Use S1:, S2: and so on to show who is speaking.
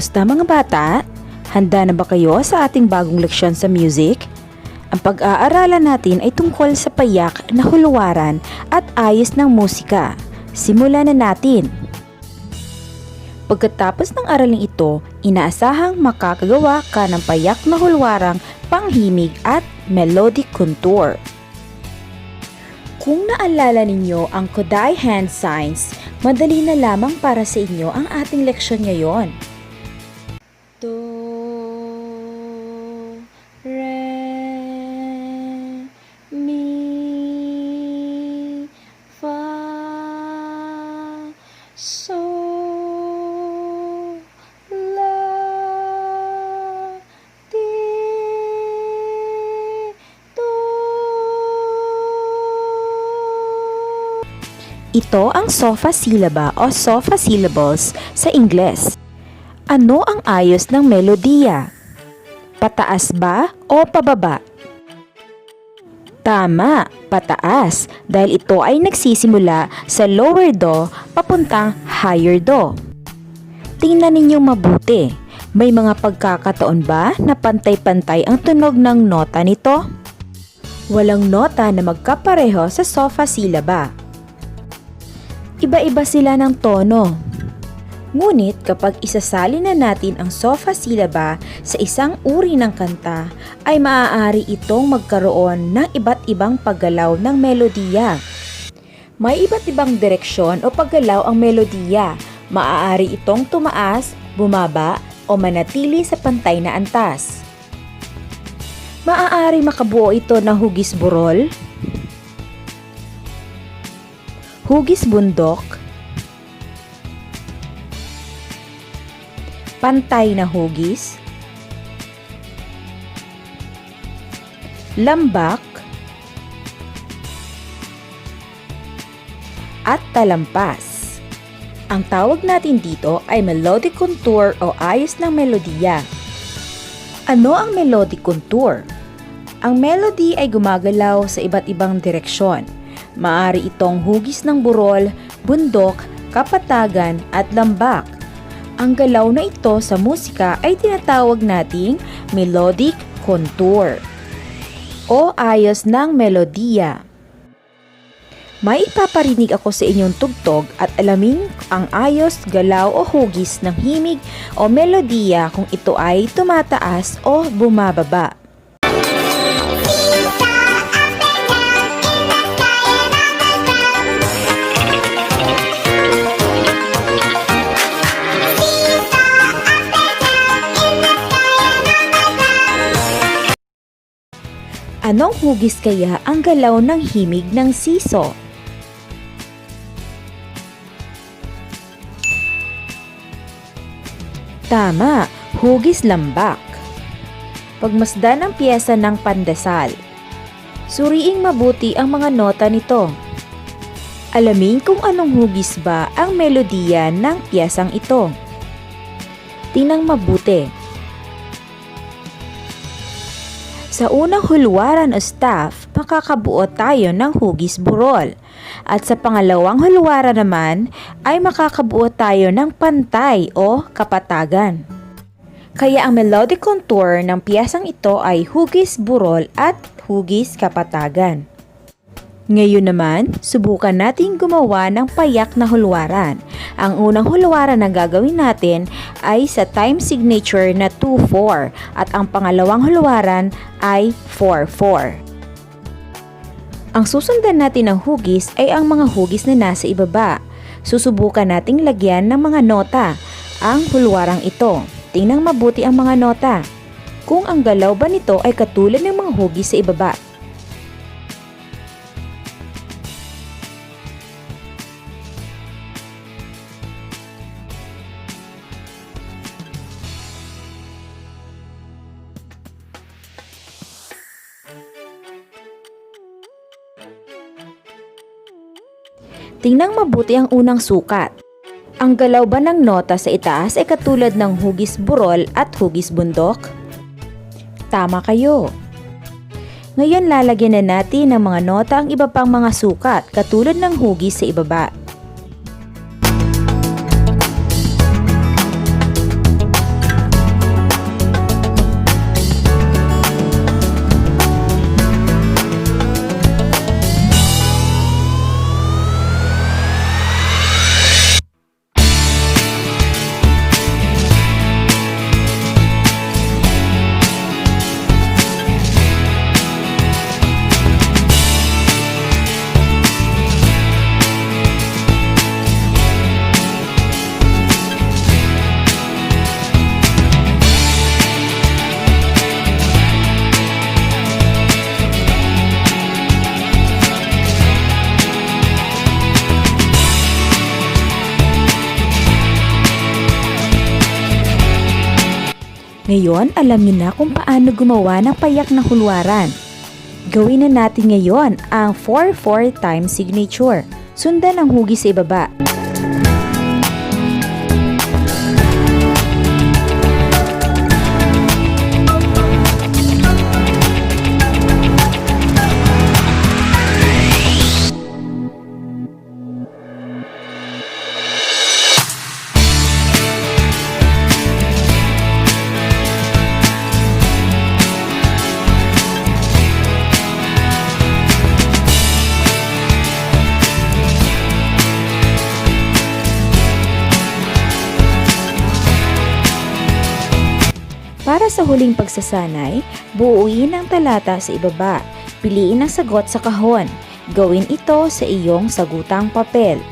S1: Kumusta mga bata? Handa na ba kayo sa ating bagong leksyon sa music? Ang pag-aaralan natin ay tungkol sa payak na huluwaran at ayos ng musika. Simulan na natin! Pagkatapos ng araling ito, inaasahang makakagawa ka ng payak na hulwarang panghimig at melodic contour. Kung naalala ninyo ang Kodai hand signs, madali na lamang para sa inyo ang ating leksyon ngayon. Ito ang SOFA syllaba o SOFA syllables sa Ingles. Ano ang ayos ng melodiya? Pataas ba o pababa? Tama, pataas dahil ito ay nagsisimula sa lower do papuntang higher do. Tingnan ninyong mabuti. May mga pagkakataon ba na pantay-pantay ang tunog ng nota nito? Walang nota na magkapareho sa sofa syllaba. Iba-iba sila ng tono. Ngunit kapag isasali na natin ang sofa syllaba sa isang uri ng kanta, ay maaari itong magkaroon ng iba't ibang paggalaw ng melodiya. May iba't ibang direksyon o paggalaw ang melodiya. Maaari itong tumaas, bumaba, o manatili sa pantay na antas. Maaari makabuo ito ng hugis burol, hugis bundok, pantay na hugis, lambak, at talampas. Ang tawag natin dito ay melodic contour o ayos ng melodiya. Ano ang melodic contour? Ang melody ay gumagalaw sa iba't ibang direksyon. Maari itong hugis ng burol, bundok, kapatagan at lambak. Ang galaw na ito sa musika ay tinatawag nating melodic contour o ayos ng melodiya. May ipaparinig ako sa inyong tugtog at alamin ang ayos, galaw o hugis ng himig o melodiya kung ito ay tumataas o bumababa. Anong hugis kaya ang galaw ng himig ng siso? Tama, hugis lambak. Pagmasdan ang piyesa ng pandesal. Suriing mabuti ang mga nota nito. Alamin kung anong hugis ba ang melodiya ng piyesang ito. Tingnan mabuti. Sa unang hulwaran o staff, makakabuo tayo ng hugis burol. At sa pangalawang hulwaran naman, ay makakabuo tayo ng pantay o kapatagan. Kaya ang melodic contour ng piyesang ito ay hugis burol at hugis kapatagan. Ngayon naman, subukan nating gumawa ng payak na hulwaran. Ang unang hulwaran na gagawin natin ay sa time signature na 2-4 at ang pangalawang hulwaran ay 4-4. Ang susundan natin ng hugis ay ang mga hugis na nasa ibaba. Susubukan nating lagyan ng mga nota ang hulwarang ito. Tingnan mabuti ang mga nota. Kung ang galaw ba nito ay katulad ng mga hugis sa ibaba. Tingnan mabuti ang unang sukat. Ang galaw ba ng nota sa itaas ay katulad ng hugis burol at hugis bundok? Tama kayo. Ngayon lalagyan na natin ng mga nota ang iba pang mga sukat katulad ng hugis sa ibaba. Ngayon, alam niyo na kung paano gumawa ng payak na hulwaran. Gawin na natin ngayon ang 4-4 time signature. Sundan ang hugis sa ibaba. Sa huling pagsasanay, buuin ang talata sa ibaba. Piliin ang sagot sa kahon. Gawin ito sa iyong sagutang papel.